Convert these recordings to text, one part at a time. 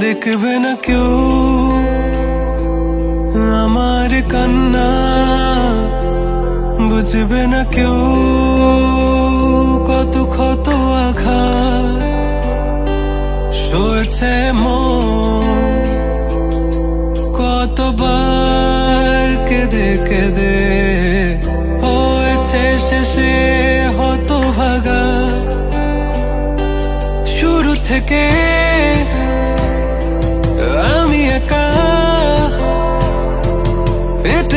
দেখবে না কেউ আমার কান্না বুঝবে না কেউ কত ক্ষত আঘাত সয়েছে মন কতবার কেঁদে কেঁদে হয়েছে শেষে হত ভাগা শুরু থেকে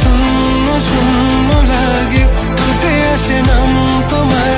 শূন্য শূন্য লাগে। উঠে আসে নাম তোমার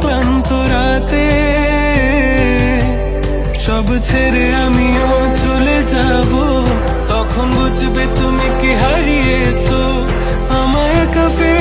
ক্লান্ত রাতে, সব ছেড়ে আমিও চলে যাব। তখন বুঝবে তুমি কি হারিয়েছো। আমায় একা ফেলে